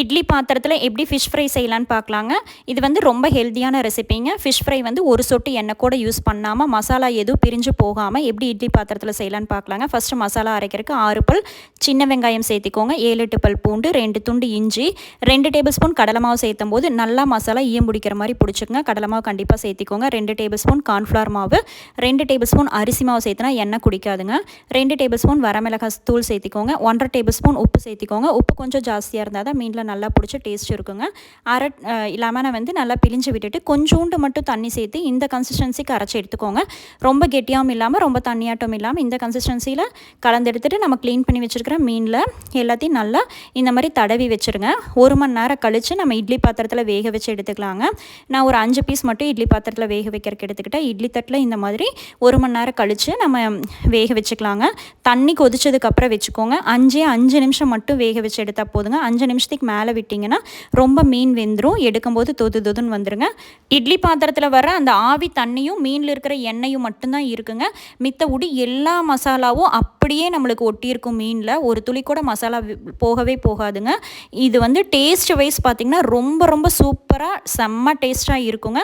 இட்லி பாத்திரத்தில் எப்படி fish fry செய்யலான்னு பார்க்கலாங்க இது வந்து ரொம்ப ஹெல்த்தியான ரெசிபிங்க ஃபிஷ் ஃப்ரை வந்து ஒரு சொட்டு எண்ணெய் கூட யூஸ் பண்ணாமல் மசாலா எதுவும் பிரிஞ்சு போகாமல் எப்படி இட்லி பாத்திரத்தில் செய்யலான்னு பார்க்கலாங்க ஃபஸ்ட்டு மசாலா அரைக்கிறதுக்கு ஆறு பல் சின்ன வெங்காயம் சேர்த்திக்கோங்க. ஏழு எட்டு பல் பூண்டு ரெண்டு துண்டு இஞ்சி ரெண்டு டேபிள் ஸ்பூன் கடலை மாவு சேர்த்தும் போது நல்லா மசாலா ஈயம் பிடிக்கிற மாதிரி பிடிச்சிக்கோங்க. கடலை மாவு கண்டிப்பாக சேர்த்திக்கோங்க. ரெண்டு டேபிள் ஸ்பூன் கார்ன்ஃப்ளவர் மாவு ரெண்டு டேபிள் ஸ்பூன் அரிசி மாவு சேர்த்துனா எண்ணெய் குடிக்காதுங்க. ரெண்டு டேபிள் ஸ்பூன் வரமிளகாய் தூள் சேர்த்திக்கோங்க. ஒன்றரை டேபிள் ஸ்பூன் உப்பு சேர்த்திக்கோங்க. உப்பு கொஞ்சம் ஜாஸ்தியாக இருந்தால் தான் மீனில் நல்லா பிடிச்ச டேஸ்ட் இருக்குங்க. அரை லெமனை வந்து நல்லா பிழிஞ்சு விட்டுட்டு கொஞ்சோண்டு மட்டும் தண்ணி சேர்த்து இந்த கன்சிஸ்டன்சிக்கு அரைச்சி எடுத்துக்கோங்க. ரொம்ப கெட்டியாகவும் இல்லாமல் ரொம்ப தண்ணியாட்டம் இல்லாமல் இந்த கன்சிஸ்டன்சியில் கலந்து எடுத்துகிட்டு நம்ம க்ளீன் பண்ணி வச்சுருக்கிற மீனில் எல்லாத்தையும் நல்லா இந்த மாதிரி தடவி வச்சுருங்க. ஒரு மணி நேரம் கழித்து நம்ம இட்லி பாத்திரத்தில் வேக வச்சு எடுத்துக்கலாங்க. நான் ஒரு அஞ்சு பீஸ் மட்டும் இட்லி பாத்திரத்தில் வேக வைக்கிறதுக்கு எடுத்துக்கிட்டேன். இட்லி தட்டில் இந்த மாதிரி ஒரு மணி நேரம் கழித்து நம்ம வேக வச்சுக்கலாங்க. தண்ணி கொதிச்சதுக்கப்புறம் வச்சுக்கோங்க. அஞ்சே அஞ்சு நிமிஷம் மட்டும் வேக வச்சு எடுத்தால் போதுங்க. அஞ்சு நிமிஷத்துக்கு மேலே விட்டிங்கன்னா ரொம்ப மீன் வெந்துடும் எடுக்கும்போது தொது தொதுன்னு வந்துடுங்க இட்லி பாத்திரத்தில் வர அந்த ஆவி தண்ணியும் மீனில் இருக்கிற எண்ணெயும் மட்டும்தான் இருக்குங்க. மித்த உடி எல்லா மசாலாவும் அப்படியே நம்மளுக்கு ஒட்டியிருக்கும் மீனில். ஒரு துளி கூட மசாலா போகவே போகாதுங்க. இது வந்து டேஸ்ட் வைஸ் பார்த்திங்கன்னா ரொம்ப ரொம்ப சூப்பராக செம்ம டேஸ்ட்டாக இருக்குங்க.